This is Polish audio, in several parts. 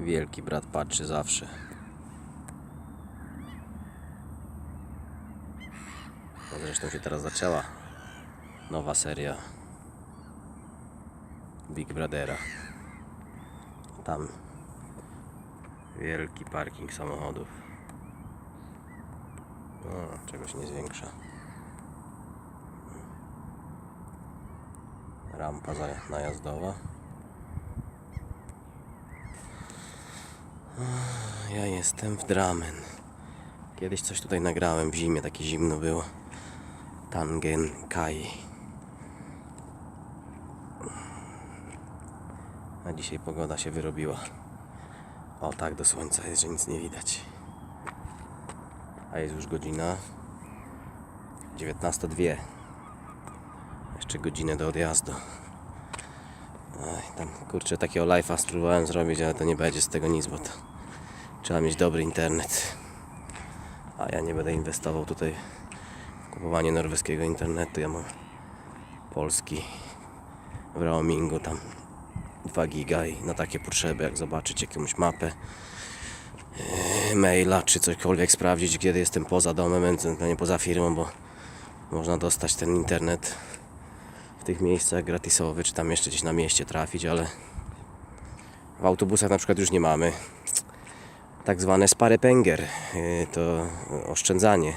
Wielki brat patrzy zawsze. No zresztą się teraz zaczęła nowa seria Big Brothera. Tam wielki parking samochodów. O, czegoś nie zwiększa. Rampa najazdowa. Ja jestem w Dramen. Kiedyś coś tutaj nagrałem w zimie, takie zimno było. Tangen Kai. A dzisiaj pogoda się wyrobiła. O tak do słońca jest, że nic nie widać. A jest już godzina 19.02. Jeszcze godzinę do odjazdu. Oj, tam kurczę takiego live'a spróbowałem zrobić, ale to nie będzie z tego nic, bo to trzeba mieć dobry internet. A ja nie będę inwestował tutaj w kupowanie norweskiego internetu. Ja mam polski w roamingu tam 2 giga i na takie potrzeby, jak zobaczyć jakąś mapę e, maila czy cokolwiek sprawdzić, kiedy jestem poza domem, ewentualnie poza firmą, bo można dostać ten internet w tych miejscach gratisowy, czy tam jeszcze gdzieś na mieście trafić, ale w autobusach na przykład już nie mamy. Tak zwane sparepenger, yy, to oszczędzanie.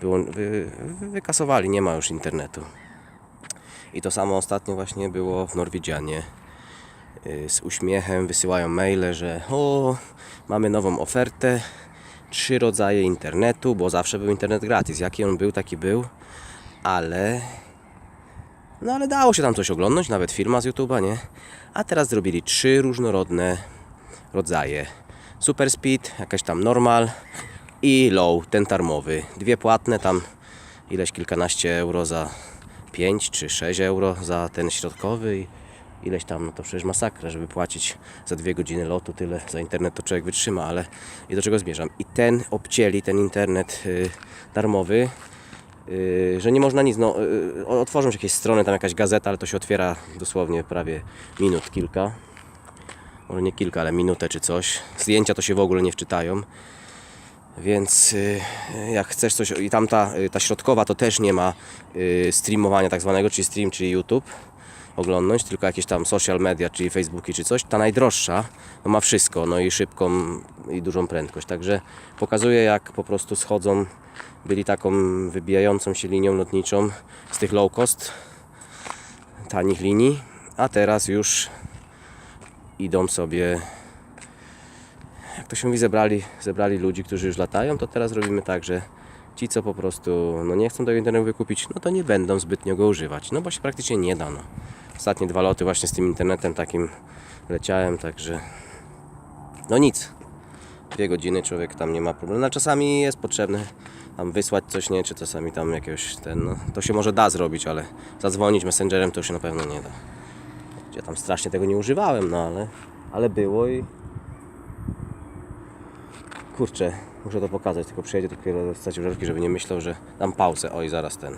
Było, wy, wy, wykasowali, nie ma już internetu. I to samo ostatnio właśnie było w Norwidzianie. Yy, Z uśmiechem wysyłają maile, że o, mamy nową ofertę, trzy rodzaje internetu, bo zawsze był internet gratis. Jaki on był, taki był, ale no ale dało się tam coś oglądnąć, nawet firma z YouTube'a, nie? A teraz zrobili trzy różnorodne rodzaje. Super Speed, jakaś tam normal i low, ten tarmowy. Dwie płatne, tam ileś kilkanaście euro za 5 czy 6 euro za ten środkowy i ileś tam, no to przecież masakra, żeby płacić za dwie godziny lotu, tyle za internet to człowiek wytrzyma, ale i do czego zmierzam? I ten obcięli, ten internet yy, darmowy, Yy, że nie można nic, no, yy, otworzą się jakieś strony, tam jakaś gazeta, ale to się otwiera dosłownie prawie minut kilka. Może nie kilka, ale minutę czy coś. Zdjęcia to się w ogóle nie wczytają. Więc yy, jak chcesz coś, i tamta, yy, ta środkowa to też nie ma yy, streamowania tak zwanego, czyli stream, czyli YouTube oglądnąć, tylko jakieś tam social media, czyli Facebooki czy coś. Ta najdroższa no ma wszystko, no i szybką i dużą prędkość. Także pokazuje jak po prostu schodzą, byli taką wybijającą się linią lotniczą z tych low cost tanich linii, a teraz już idą sobie jak to się mówi, zebrali, zebrali ludzi, którzy już latają, to teraz robimy tak, że ci, co po prostu no nie chcą tego internetu wykupić, no to nie będą zbytnio go używać, no bo się praktycznie nie da. No. Ostatnie dwa loty właśnie z tym internetem takim leciałem, także no nic. Dwie godziny człowiek tam nie ma problemu. No, czasami jest potrzebne tam wysłać coś, nie, czy czasami tam jakiegoś ten, no, to się może da zrobić, ale zadzwonić messengerem to się na pewno nie da. Ja tam strasznie tego nie używałem, no ale, ale było i kurczę, muszę to pokazać, tylko dopiero do stacji żarki, żeby nie myślał, że dam pauzę. Oj, zaraz ten.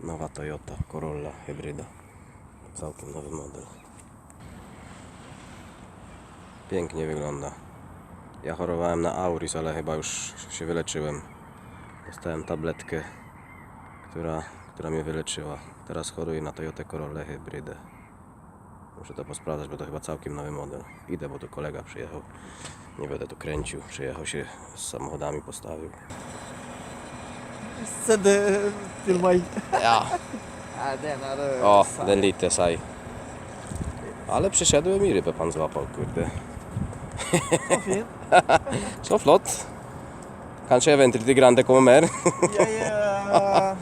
Nowa Toyota Corolla hybryda. Całkiem nowy model. Pięknie wygląda. Ja chorowałem na Auris, ale chyba już się wyleczyłem. Dostałem tabletkę, która, która mnie wyleczyła. Teraz choruję na Toyota Corolla hybrydę. Muszę to posprawdzać, bo to chyba całkiem nowy model. Idę, bo tu kolega przyjechał. Nie będę tu kręcił. Przyjechał się z samochodami, postawił. CD till mig. Ja. O, den lite saj. Ale przyszedłem i rybę pan złapał, kurde. Så fin. Så flott. Kanskje jeg venter til de Grande kommer mer. Jeg eh,